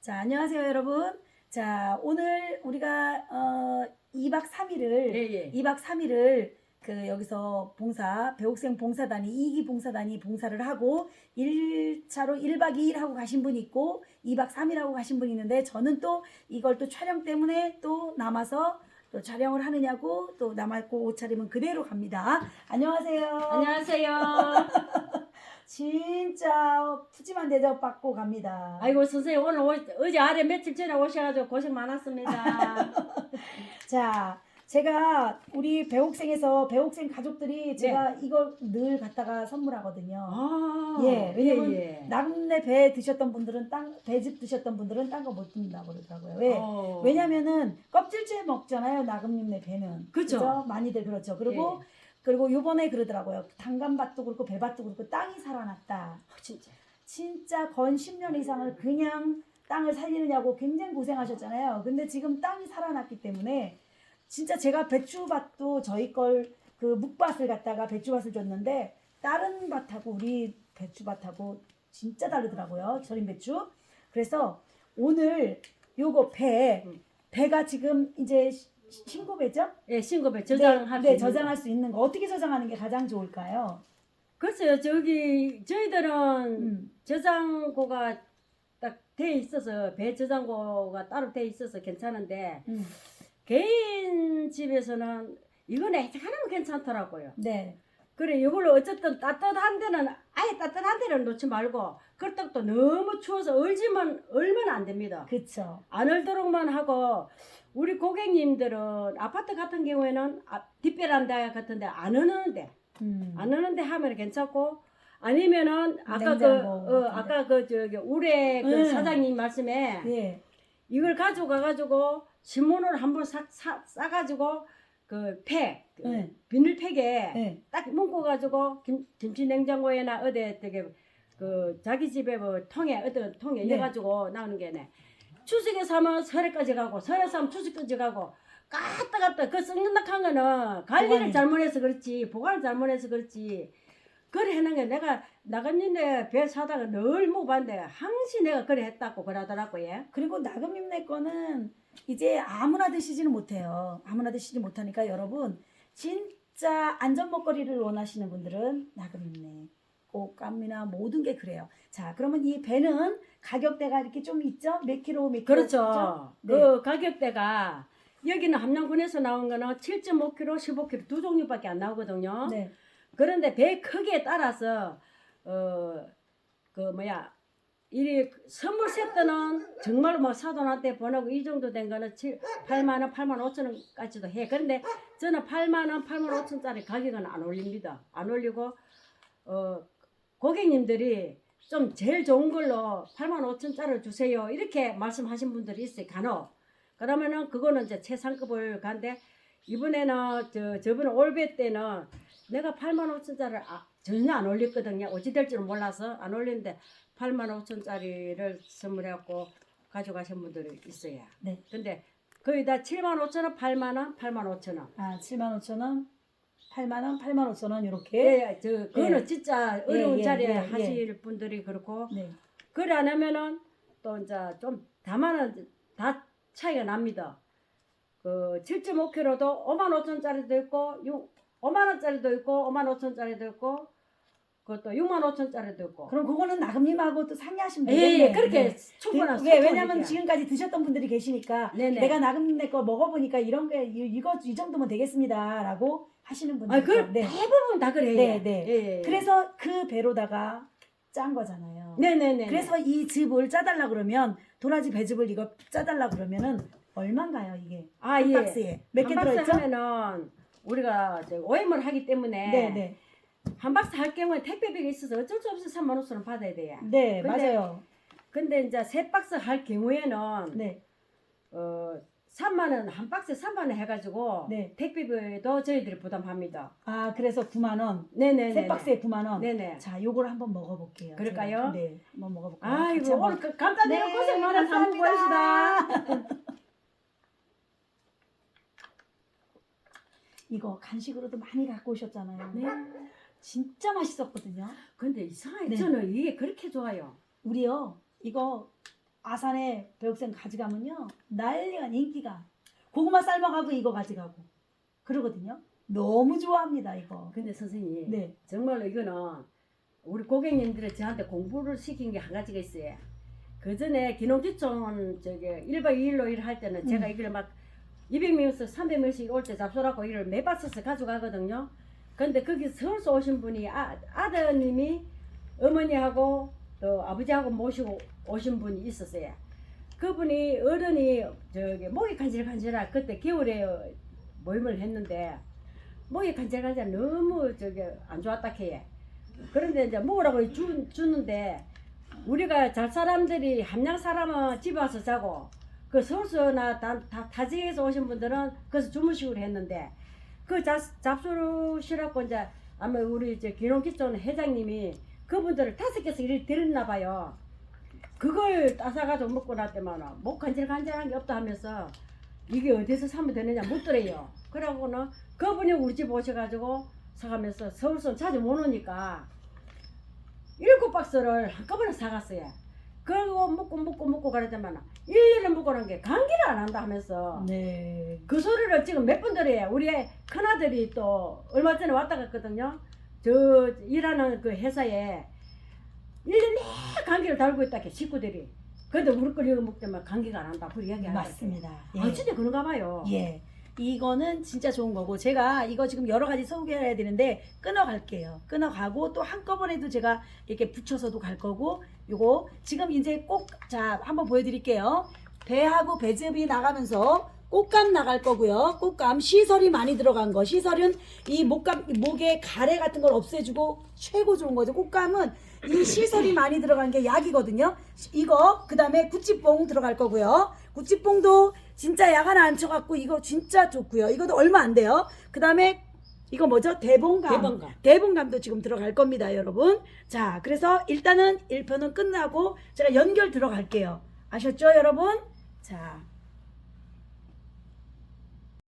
자, 안녕하세요, 여러분. 자, 오늘 우리가 어 2박 3일을 예, 예. 2박 3일을 그 여기서 봉사 배옥생 봉사단이 2기 봉사단이 봉사를 하고 1차로 1박 2일 하고 가신 분이 있고 2박 3일 하고 가신 분이 있는데 저는 또 이걸 또 촬영 때문에 또 남아서 또 촬영을 하느냐고 또 남았고 옷차림은 그대로 갑니다. 안녕하세요. 안녕하세요. 진짜 푸짐한 대접 받고 갑니다. 아이고 선생님 오늘 오, 어제 아래 며칠 전에 오셔가지고 고생 많았습니다. 자, 제가 우리 배옥생에서 배옥생 가족들이 제가 이걸 늘 갖다가 선물하거든요. 네. 아, 예, 왜냐면 예, 예. 나름대 배 드셨던 분들은 땅 배즙 드셨던 분들은 딴 거못 든다고 그러더라고요. 왜? 어. 왜냐면은 껍질째 먹잖아요. 나금님네 배는. 그죠. 그죠? 많이들 그렇죠. 그리고 예. 그리고 요번에 그러더라고요. 단감밭도 그렇고 배밭도 그렇고 땅이 살아났다. 어, 진짜. 진짜 건 10년 이상을 그냥 땅을 살리느냐고 굉장히 고생하셨잖아요. 근데 지금 땅이 살아났기 때문에 진짜 제가 배추밭도 저희 걸 그 묵밭을 갖다가 배추밭을 줬는데 다른 밭하고 우리 배추밭하고 진짜 다르더라고요. 절임 배추. 그래서 오늘 요거 배 음. 배가 지금 이제 시- 신고배죠? 예, 신고배 저장할 네, 수 네, 있는 저장할 거. 수 있는 거 어떻게 저장하는 게 가장 좋을까요? 글쎄요, 저기 저희들은 음. 저장고가 딱 돼 있어서 배 저장고가 따로 돼 있어서 괜찮은데 음. 개인 집에서는 이거는 하나면 괜찮더라고요. 네. 그래 이걸로 어쨌든 따뜻한 데는 아예 따뜻한 데는 놓지 말고 그렇다고 또 너무 추워서 얼지만 얼면 안 됩니다. 그쵸. 안 얼도록만 하고 우리 고객님들은 아파트 같은 경우에는 아, 뒷베란다 같은데 안 어는데 음. 안 어는데 하면 괜찮고 아니면은 아까 그 어. 아까 그 저기 우레 그 음. 사장님 말씀에 예. 이걸 가져가 가지고 신문을 한번 사, 사, 싸가지고 그팩 그 네. 비닐팩에 네. 딱 묶어 가지고 김, 김치 냉장고에나 어디 되게 그 자기 집에 뭐 통에 어떤 통에 네. 해 가지고 나오는 게네 추석에 사면 설에까지 가고 설에 사면 추석까지 가고 갔다 갔다 그 썩는닥한 거는 관리를 보관이. 잘못해서 그렇지 보관을 잘못해서 그렇지 그래 해는 게 내가 나갔는데 배 사다가 늘 먹어봤는데 항시 내가 그래 했다고 그러더라고 예. 그리고 나금님네 거는 이제 아무나 드시지는 못해요. 아무나 드시지 못하니까 여러분 진짜 안전 먹거리를 원하시는 분들은 나금님네 꽃감이나 모든 게 그래요. 자, 그러면 이 배는 가격대가 이렇게 좀 있죠? 몇 킬로 몇 킬로? 그렇죠. 네. 그 가격대가 여기는 함양군에서 나온 거는 7.5kg, 15kg 두 종류밖에 안 나오거든요. 네. 그런데 배 크기에 따라서 어 그 뭐야 이 선물 세트는 정말로 뭐 사돈한테 보내고 이 정도 된 거는 7, 8만 원, 8만 5천 원까지도 해. 그런데 저는 8만 원, 8만 5천짜리 가격은 안 올립니다. 안 올리고 어 고객님들이 좀 제일 좋은 걸로 8만 5천 짜리 주세요. 이렇게 말씀하신 분들이 있어요. 간혹. 그러면은 그거는 이제 최상급을 간데 이번에는 저 저번에 올배 때는 내가 8만 5천 짜리를 아, 전혀 안 올렸거든요. 어찌 될 줄은 몰라서 안 올렸는데 8만 5천 짜리를 선물해갖고 가져가신 분들이 있어요. 네. 근데 거의 다 7만 5천 원, 8만 원, 8만 5천 원. 아, 7만 5천 원, 8만 원, 8만 5천 원 이렇게. 예, 저 그거는 진짜 어려운 예, 자리에 예, 예. 하실 분들이 그렇고 네. 그래 안 하면은 또 이제 좀 다만은 다 차이가 납니다. 그 7.5kg도 5만 5천짜리도 있고 6, 5만 원짜리도 있고 5만 5천짜리도 있고 그것도 6만 5천짜리도 있고. 그럼 그거는 나금님하고 또 상의하시면 예, 되겠네요. 예, 그렇게 네. 충분한 그, 왜 왜냐면. 지금까지 드셨던 분들이 계시니까 네네. 내가 나금네 거 먹어보니까 이런 게 이- 이거 이 정도면 되겠습니다라고 하시는 분들 아, 그. 네. 대부분 다 그래요. 네, 네. 예, 예. 그래서 그 배로다가 짠 거잖아요. 네네네. 그래서 이 즙을 짜달라 그러면 도라지 배즙을 이거 짜달라 그러면은 얼마인가요 이게 아, 한 예. 박스에 몇 개 한 박스 들어있죠? 하면은 우리가 이제 오염을 하기 때문에 네, 네, 한 박스 할 경우에 택배비가 있어서 어쩔 수 없이 3만 5천 원 받아야 돼요. 네, 근데- 맞아요. 근데 이제 세 박스 할 경우에는 네, 어 3만 원 한 박스에 3만 원 해가지고 네. 택배비도 저희들이 부담합니다. 아 그래서 9만 원, 네네네. 세 박스에 9만 원. 네네. 자, 요걸 한번 먹어볼게요. 그럴까요? 제가. 네, 한번 먹어볼까요? 아이고. 오늘 그 간단해요 네, 고생 많아서 한번 보시다. 감사합니다. 이거 간식으로도 많이 갖고 오셨잖아요. 네. 진짜 맛있었거든요. 근데 이상하게 네. 저는 이게 그렇게 좋아요. 우리요, 이거 아산에 배육생 가져가면요 난리가 인기가 고구마 삶아가고 이거 가져가고 그러거든요. 너무 좋아합니다 이거. 근데 선생님 네. 정말로 이거는 우리 고객님들이 저한테 공부를 시킨 게 한 가지가 있어요. 그 전에 기농기촌 저기 1박 2일로 일할 때는 제가 음. 이걸 막 200명에서 300명씩 올 때 잡수라고 이걸 매박 써서 가져가거든요. 근데 거기 서울서 오신 분이 아, 아드님이 어머니하고 또 아버지하고 모시고 오신 분이 있었어요. 그분이 어른이 저기 목이 간질간질할 그때 겨울에 모임을 했는데 목이 간질간질 너무 저기 안 좋았다 해요. 그런데 이제 먹으라고 주, 주는데 우리가 잘 사람들이 함양 사람은 집에 와서 자고 그 서울서나 다, 다, 타지에서 오신 분들은 거기서 주무시고 했는데 그 잡, 잡수를 싫었고 이제 아마 우리 이제 기농기촌 회장님이 그분들을 다섯 개씩 이렇게 드렸나 봐요. 그걸 따사가지고 먹고 났더만 목 간질 간질한 게 없다 하면서 이게 어디서 사면 되느냐 묻더래요. 그러고는 그분이 우리 집 오셔가지고 사가면서 서울선 자주 못 오니까 일곱 박스를 한꺼번에 사갔어요. 그리고 먹고 먹고 먹고 그러더만 1년을 먹고 난게 감기를 안 한다 하면서 네. 그 소리를 지금 몇 번 들어요. 우리 큰아들이 또 얼마 전에 왔다 갔거든요. 저 일하는 그 회사에 1년 내 감기를 달고 있다 게 식구들이. 근데 우리 걸 이거 먹자면 감기가 안 한다. 그 이야기 하더라고요. 맞습니다. 아 진짜 그런가 봐요. 예. 이거는 진짜 좋은 거고 제가 이거 지금 여러 가지 소개해야 되는데 끊어갈게요. 끊어가고 또 한꺼번에도 제가 이렇게 붙여서도 갈 거고 요거 지금 이제 꼭 자 한번 보여드릴게요. 배하고 배즙이 나가면서 꽃감 나갈 거고요. 꽃감 시설이 많이 들어간 거. 시설은 이 목감 목에 가래 같은 걸 없애주고 최고 좋은 거죠. 꽃감은 이 시설이 많이 들어간 게 약이거든요. 이거 그다음에 구찌뽕 들어갈 거고요. 구찌뽕도 진짜 약 하나 안 쳐갖고 이거 진짜 좋고요. 이것도 얼마 안 돼요. 그 다음에 이거 뭐죠? 대봉감. 대봉감. 대봉감도 지금 들어갈 겁니다, 여러분. 자, 그래서 일단은 1편은 끝나고 제가 연결 들어갈게요. 아셨죠, 여러분? 자,